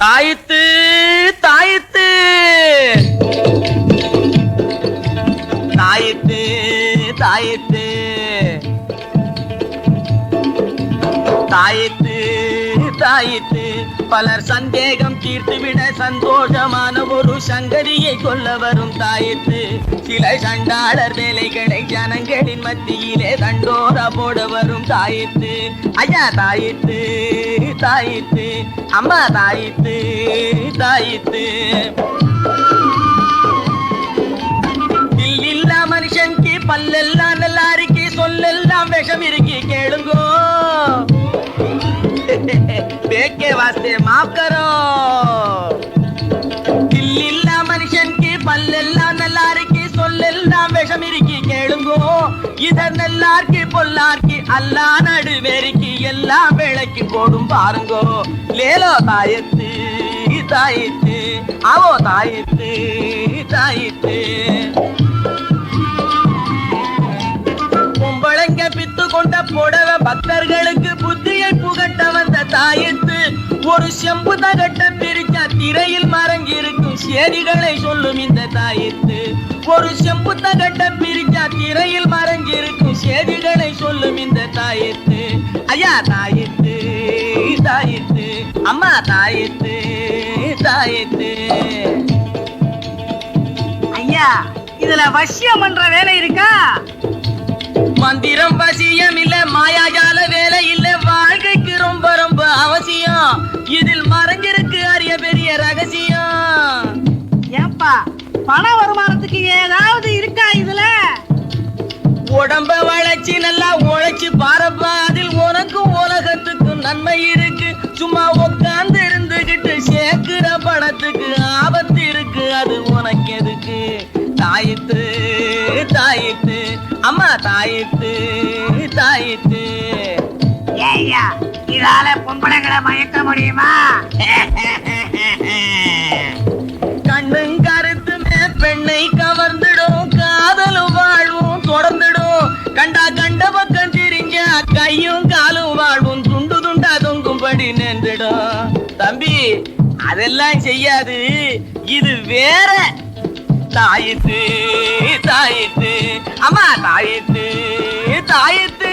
தாயித்து தாயித்து. தாயித்து தாயித்து. தாயித்து தாயித்து. பலர் சந்தேகம் தீர்த்துவிட சந்தோஷமான ஒரு சங்கதியை கொல்ல வரும் தாயித்து. சில சண்டாளர் வேலைகளை ஜனங்களின் மத்தியிலே தண்டோரா போட வரும் தாயித்து. ஐயா தாயித்து தாயித்து. அம்மா தாயித்து தாயித்து இல்லா மனுஷனுக்கு பல்லெல்லாம் நல்லா இருக்கு சொல்லெல்லாம் விஷம் இருக்கு கேளுங்கோ. பேக்கே வாஸ்தே மாப் கரோ இல்லா மனுஷனுக்கு பல்லெல்லாம் நல்லா இருக்கு சொல்லெல்லாம் விஷம் இருக்கு கேளுங்கோ. இதன் நல்லார்க்கு பொல்லாருக்கு அல்லா நடுவேரிக்கு எல்லாம் விளக்கி போடும் பாருங்கோ. லேலோ தாயத்து தாயித்து அவோ தாயித்து தாயித்து பொம்பளைங்க பித்து கொண்ட புடவ பக்தர்களுக்கு புத்தியை புகட்ட வந்த தாயத்து ஒரு செம்பு தகட்ட பிரிச்சா திரையில் மறங்கி இருக்கும் சேதிகளை சொல்லும் இந்த தாயத்து ஒரு செம்பு தகட்ட பிரிச்சா திரையில் மறங்கி இருக்கும் சேதிகளை சொல்லும் இந்த தாயத்து ஐயா தாயத்து தாயத்து தாயத்து. ஐயா இதுல வசியம் பண்ற வேலை இருக்கா? மந்திரம் வசியம் இல்ல மாயாஜால வேலை இல்ல. வாழ்க்கைக்கு ரொம்ப ரொம்ப அவசியம். இதில் மறைஞ்சிருக்கு அரிய பெரிய ரகசியம். ஏப்பா பண வருமானத்துக்கு ஏதாவது இருக்கா இதுல? உடம்ப வளைச்சு நல்லா உழைச்சு பாரப்பா. அதில் உனக்கும் உலகத்துக்கும் நன்மை இருக்கு. சும்மா உட்கார்ந்து எதுக்கு தாயித்து தாயித்து அம்மா தாயித்து தாயித்து ஏய்யா இதால பொம்பளைங்களை மயக்க முடியுமா? கண்ணும் கருத்துமே பெண்ணை கவர்ந்துடும் காதலும் வாழ்வும் தொடர்ந்துடும். கண்டா கண்ட பக்கம் திரிஞ்ச கையும் காலும் வாழ்வும் துண்டு துண்டா தொங்கும்படி நின்றுடும். தம்பி அதெல்லாம் செய்யாது. இது வேற. அம்மா தாயித்து தாயித்து